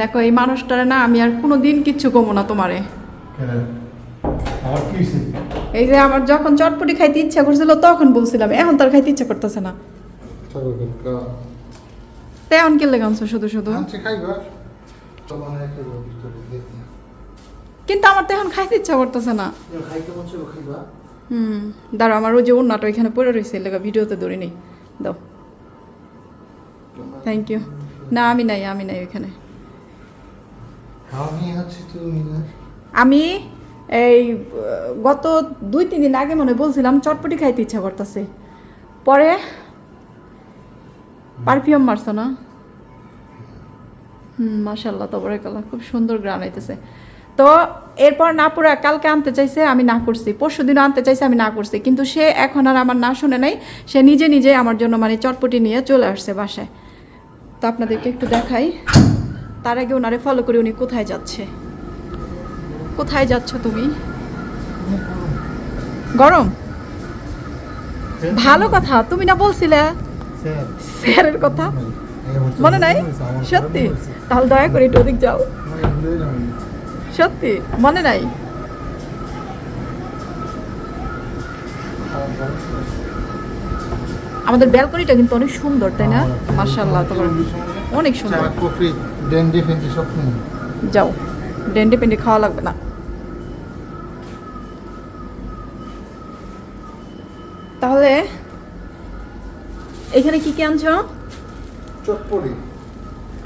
দেখো এই মানুষটারে না আমি আর কোনো দিন কিচ্ছু কমো না তোমারে। এই যে আমার যখন চটপটি খাইতে ইচ্ছা করছিল তখন বলছিলাম এখন তার খাইতে ইচ্ছা করতেছে না। চলো কালকা তো এখন কে লেগানছো শুধু শুধু? কিন্তু আমার তো এখন খাইতে ইচ্ছা করতেছে না। হুম দাঁড়া আমার ওই যে ওর এখানে পড়ে রয়েছে লেগা ভিডিওতে ধরে নেই। দাও। থ্যাংক ইউ না আমি নাই আমি নাই ওইখানে। আমি এই গত দুই, তিন দিন আগে মনে বলছিলাম, চটপটি খাইতে ইচ্ছা করতেছে। পরে পারফিউম মারছো না? হুম মাশাল্লাহ তবরে কালা খুব সুন্দর গ্রান আইতেছে তো এরপর না পুরা কালকে আনতে চাইছে, আমি না করছি। পরশু দিনও আনতে চাইছে, আমি না করছি। কিন্তু সে এখন আর আমার না শুনে নাই, সে নিজে নিজে আমার জন্য মানে চটপটি নিয়ে চলে আসছে বাসায়। তো আপনাদেরকে একটু দেখাই। তার আগে ওনারে ফলো করে উনি কোথায় যাচ্ছে? কোথায় যাচ্ছ তুমি? গরম? ভালো কথা তুমি না বলছিলে? স্যারের কথা? মনে নাই? সত্যি? তাহলে দয়া করে একটু ওদিক যাও। সত্যি? মনে নাই? আমাদের ব্যালকনিটা কিন্তু অনেক সুন্দর তাই না? মার্শাল্লাহ তোমার অনেক সুন্দর। ডেন্ডি ফেন্ডি সব যাও। ডেন্ডে পেন্ডে খাওয়া লাগবে না। তাহলে এখানে কি কি আনছো? চটপড়ি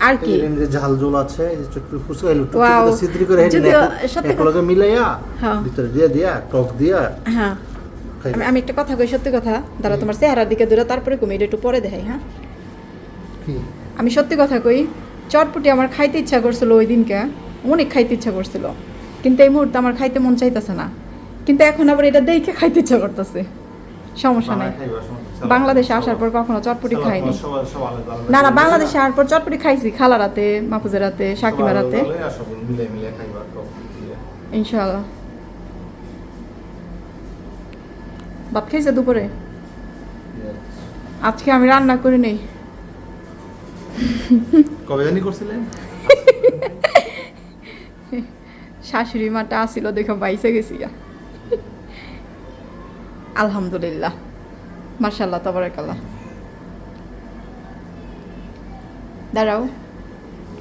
আর কি? যে ঝাল ঝোল আছে এই যে চটপড়ি ফুসকা এলো Wow. টুকটুকি সিদ্রি করে হেডি একলগে মিলাইয়া হ্যাঁ। ভিতরে দিয়া দিয়া টক দিয়া হ্যাঁ। আমি আমি একটা কথা কই সত্যি কথা। দাঁড়া তোমার চেহারার দিকে দূরে তারপরে কমি এটা একটু পরে দেখাই হ্যাঁ? কি? আমি সত্যি কথা কই চটপটি আমার খাইতে ইচ্ছা করছিল ওই দিনকে। অনেক খাইতে ইচ্ছা করছিল। কিন্তু এই মুহূর্তে আমার খাইতে মন চাইতেছে না। কিন্তু এখন আবার এটা দেখে খাইতে ইচ্ছা করতেছে। সমস্যা নাই। বাংলাদেশে আসার পর কখনো চটপটি খাইনি। না না বাংলাদেশে আসার পর চটপটি খাইছি খালা রাতে মাহফুজের রাতে সাকিবার রাতে ইনশাআল্লাহ। ভাত খাইছে দুপুরে? আজকে আমি রান্না করি নেই। কবে জানি করছিলেন? শাশুড়ি মাটা আসিল দেখে বাইসে গেছি আলহামদুলিল্লাহ। মার্শাল্লাহ তবরাকাল্লাহ। দাঁড়াও।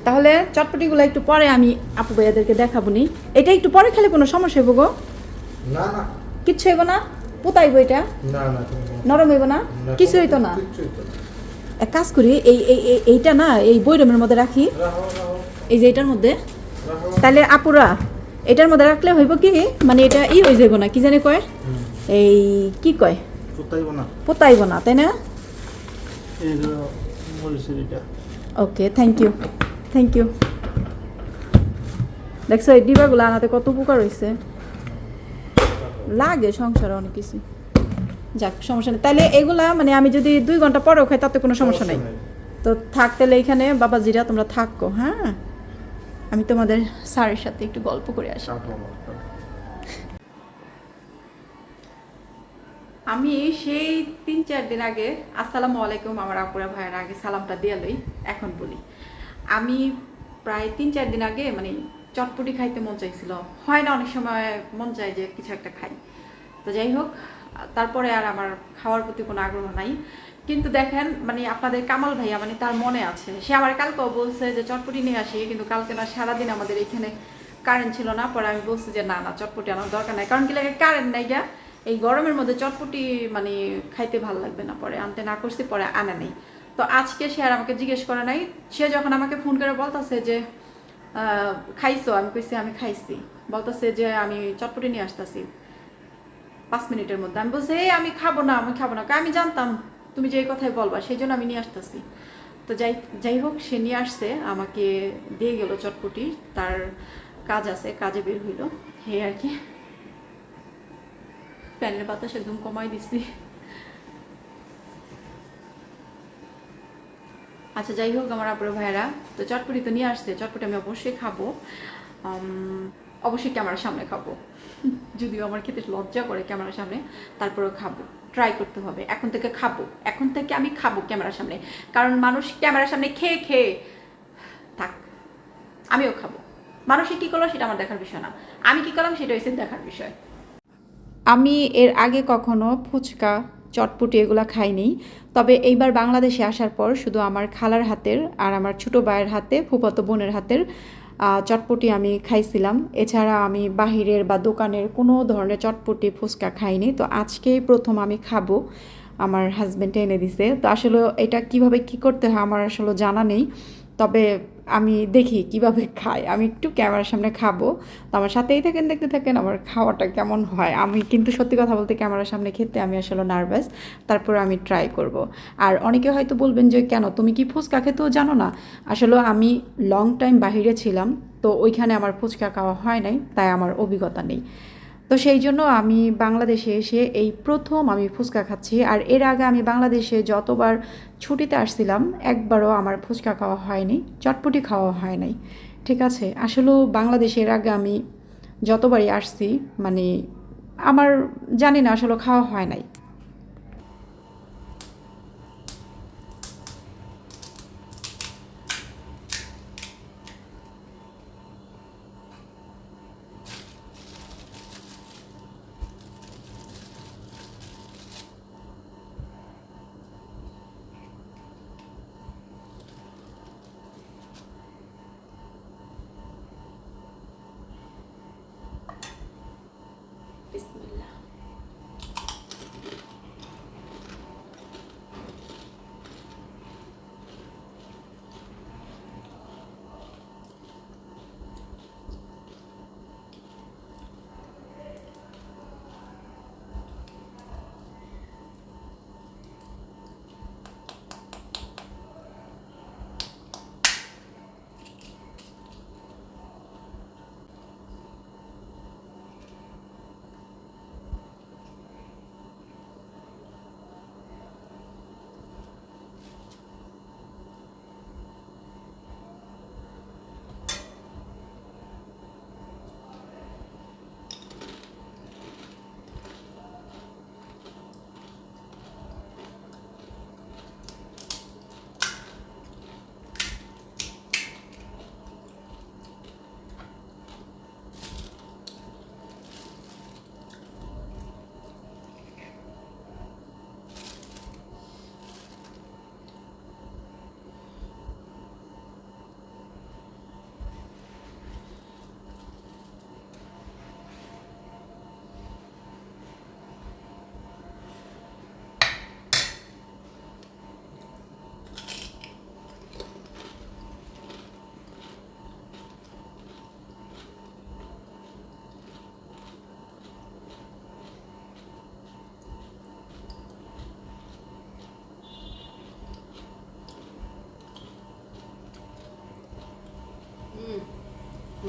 তাহলে চটপটিগুলো একটু পরে আমি আপু ভাইয়াদেরকে দেখাবো নি। এটা একটু পরে খেলে কোনো সমস্যা হইব গো? না না। কিচ্ছু হইব না? পোতাইব এটা? না না নরম হইব না? কিছু হইতো না? কিচ্ছু হইতো না। এক কাজ করি এই এই- এই- এইটা না এই বৈরমের মধ্যে রাখি। এই যে এটার মধ্যে। তাহলে আপুরা এটার মধ্যে রাখলে হইব কি মানে এটা ই হয়ে যাইব না কি জানি কয়? এই কি কয়? পোতাইব না। তাই না। Okay thank you thank you দেখছ এই ডিবাগুলো আনাতে কত উপকার হয়েছে লাগে সংসারে অনেক কিছু। যাক সমস্যা নেই। তাহলে এগুলা মানে আমি যদি দুই ঘণ্টা পরেও খাই তাতে কোনো সমস্যা নেই। তো থাক তাহলে এখানে বাবাজিরা তোমরা থাকো হ্যাঁ? আমি তোমাদের স্যারের সাথে একটু গল্প করে আসি। কাটো। আমি সেই তিন চার দিন আগে আসসালামু আলাইকুম আমার আপুরা ভাইয়ের আগে সালামটা দিয়ে লই এখন বলি। আমি প্রায় তিন চার দিন আগে মানে চটপটি খাইতে মন চাইছিল। হয় না অনেক সময় মন চায় যে কিছু একটা খাই। তো যাই হোক তারপরে আর আমার খাওয়ার প্রতি কোনো আগ্রহ নাই। কিন্তু দেখেন মানে আপনাদের কামাল ভাইয়া মানে তার মনে আছে। সে আমার কালকেও বলছে যে, চটপটি নিয়ে আসি। কিন্তু কালকে না, সারাদিন আমাদের এখানে কারেন্ট ছিল না। পরে আমি বলছি যে, না না, চটপটি আনার দরকার নাই। কারণ কি লাগে কারেন্ট নাই গা। এই গরমের মধ্যে চটপটি মানে খাইতে ভালো লাগবে না। পরে আনতে না করছি, পরে আনা নেই। তো আজকে সে আর আমাকে জিজ্ঞেস করে নাই। সে যখন আমাকে ফোন করে বলতেছে যে খাইছো? আমি কইছি, আমি খাইছি। বলতেছে যে, আমি চটপটি নিয়ে আসতেছি। পাঁচ মিনিটের মধ্যে। আমি বলছি, এই, আমি খাব না, আমি খাব না। আমি জানতাম, তুমি যে কথাই বলবা, সেই জন্য আমি নিয়ে আসতেছি। তো যাই যাই হোক, সে নিয়ে আসছে, আমাকে দিয়ে গেল চটপটি। তার কাজ আছে, কাজে বের হইল। হে আর কি। ফ্যানের বাতাস একদম কমাই দিছি। আচ্ছা যাই হোক, আমার আপুরে ভাইয়েরা, তো চটপটি তো নিয়ে আসছে, চটপটি আমি অবশ্যই খাব। অবশ্যই ক্যামেরার সামনে খাব। যদিও আমার খেতে লজ্জা করে ক্যামেরার সামনে, তারপরেও খাব। ট্রাই করতে হবে। এখন থেকে খাব। এখন থেকে আমি খাব ক্যামেরার সামনে। কারণ মানুষ ক্যামেরার সামনে খেয়ে খেয়ে থাক। আমিও খাব। মানুষে কী করল সেটা আমার দেখার বিষয় না। আমি কী করলাম সেটা হচ্ছে দেখার বিষয়। আমি এর আগে কখনো ফুচকা, চটপটি এগুলো খাইনি। তবে এইবার বাংলাদেশে আসার পর শুধু আমার খালার হাতের আর আমার ছোটো ভাইয়ের হাতে, ফুফাতো বোনের হাতের চটপটি আমি খাইছিলাম। এছাড়া আমি বাহিরের বা দোকানের কোনো ধরনের চটপটি, ফুচকা খাইনি। তো আজকেই প্রথম আমি খাব, আমার হাজব্যান্ড এনে দিছে। তো আসলে এটা কীভাবে কি করতে হয় আমার আসলে জানা নেই। তবে আমি দেখি কীভাবে খাই। আমি একটু ক্যামেরার সামনে খাব। তো আমার সাথেই থাকেন, দেখতে থাকেন, আমার খাওয়াটা কেমন হয়। আমি কিন্তু সত্যি কথা বলতে ক্যামেরার সামনে খেতে আমি আসলে নার্ভাস তারপর আমি ট্রাই করব। আর অনেকে হয়তো বলবেন যে, কেন? তুমি কি ফুচকা খেতেও জানো না? আসলে আমি লং টাইম বাহিরে ছিলাম, তো ওইখানে আমার ফুচকা খাওয়া হয় নাই, তাই আমার অভিজ্ঞতা নেই। তো সেই জন্য আমি বাংলাদেশে এসে এই প্রথম আমি ফুচকা খাচ্ছি। আর এর আগে আমি বাংলাদেশে যতবার ছুটিতে আসছিলাম, একবারও আমার ফুচকা খাওয়া হয়নি, চটপটি খাওয়া হয় নাই। ঠিক আছে, আসলেও বাংলাদেশে এর আগে আমি যতবারই আসছি মানে আমার জানি না আসলে খাওয়া হয় নাই।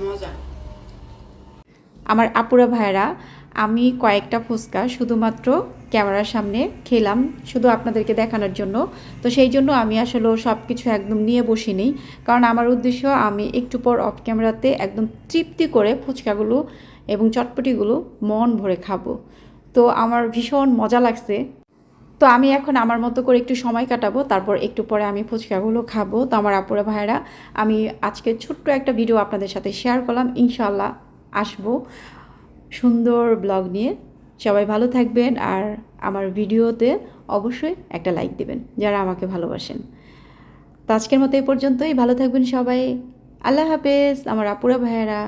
মজা। আমার আপুরা ভাইরা আমি কয়েকটা ফুচকা শুধুমাত্র ক্যামেরার সামনে খেলাম, শুধু আপনাদেরকে দেখানোর জন্য। তো সেই জন্য আমি আসলে সব কিছু একদম নিয়ে বসিনি। কারণ আমার উদ্দেশ্য, আমি একটু পর অফ ক্যামেরাতে একদম তৃপ্তি করে ফুচকাগুলো এবং চটপটিগুলো মন ভরে খাব। তো আমার ভীষণ মজা লাগছে তো আমি এখন আমার মতো করে একটু সময় কাটাবো, তারপর একটু পরে আমি ফুচকাগুলো খাব। তো আমার আপুরা ভাইরা আমি আজকে ছোট্ট একটা ভিডিও আপনাদের সাথে শেয়ার করলাম ইনশাল্লাহ আসব সুন্দর ব্লগ নিয়ে। সবাই ভালো থাকবেন আর আমার ভিডিওতে অবশ্যই একটা লাইক দেবেন, যারা আমাকে ভালোবাসেন। তো আজকের মতো এই পর্যন্তই, ভালো থাকবেন সবাই। আল্লাহ হাফেজ, আমার আপুরা ভাইয়েরা।